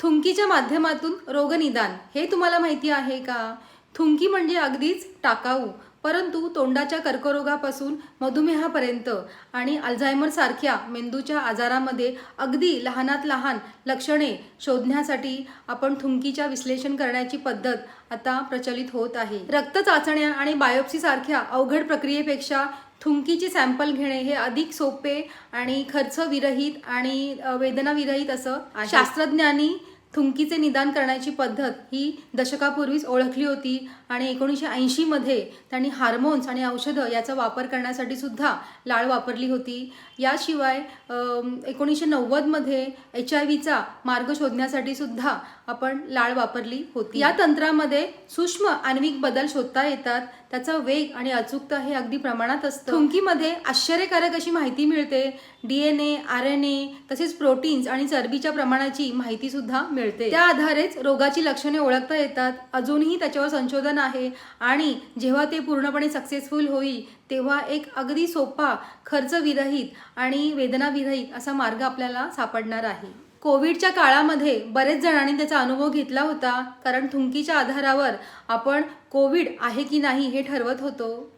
थुंकीच्या माध्यमातून रोगनिदान हे तुम्हाला माहिती आहे का? थुंकी म्हणजे अगदीच टाकाऊ परंतु तोंडाच्या कर्करोगापासून मधुमेहापर्यंत आणि अल्झायमर सारख्या मेंदूच्या आजारामध्ये अगदी लहानात लहान लक्षणे शोधण्यासाठी आपण थुंकीच्या विश्लेषण करण्याची पद्धत आता प्रचलित होत आहे. रक्त चाचण्या आणि बायोप्सी सारख्या अवघड प्रक्रियेपेक्षा थुंकीचे सॅम्पल घेणे हे अधिक सोपे आणि खर्च विरहित आणि वेदनाविरहित असं शास्त्रज्ञांनी थुंकीचे निदान करण्याची पद्धत ही दशकापूर्वीच ओळखली होती आणि एकोणीसशे ऐंशीमध्ये त्यांनी हार्मोन्स आणि औषधं याचा वापर करण्यासाठी सुद्धा लाळ वापरली होती. याशिवाय एकोणीसशे नव्वदमध्ये एच आय व्हीचा मार्ग शोधण्यासाठी सुद्धा आपण लाळ वापरली होती. या तंत्रामध्ये सूक्ष्म आण्विक बदल शोधता येतात. त्याचा वेग आणि अचूकता हे अगदी प्रमाणात असतं. थुंकीमध्ये आश्चर्यकारक अशी माहिती मिळते. D N A R N A तसेच प्रोटीन्स आणि चरबीच्या प्रमाणाची माहितीसुद्धा मिळते. मिळते. त्या आधारेच रोगाची लक्षणे ओळखता येतात. अजूनही त्याच्यावर संशोधन आहे. आणि जेव्हा ते पूर्णपणे सक्सेसफुल होईल तेव्हा एक अगदी सोपा खर्च विरहित आणि वेदना विरहित असा मार्ग आपल्याला सापडणार आहे. कोविडच्या काळामध्ये बरेच जणांनी त्याचा अनुभव घेतला होता. कारण थुंकीच्या आधारावर आपण कोविड आहे की नाही हे ठरवत होतो.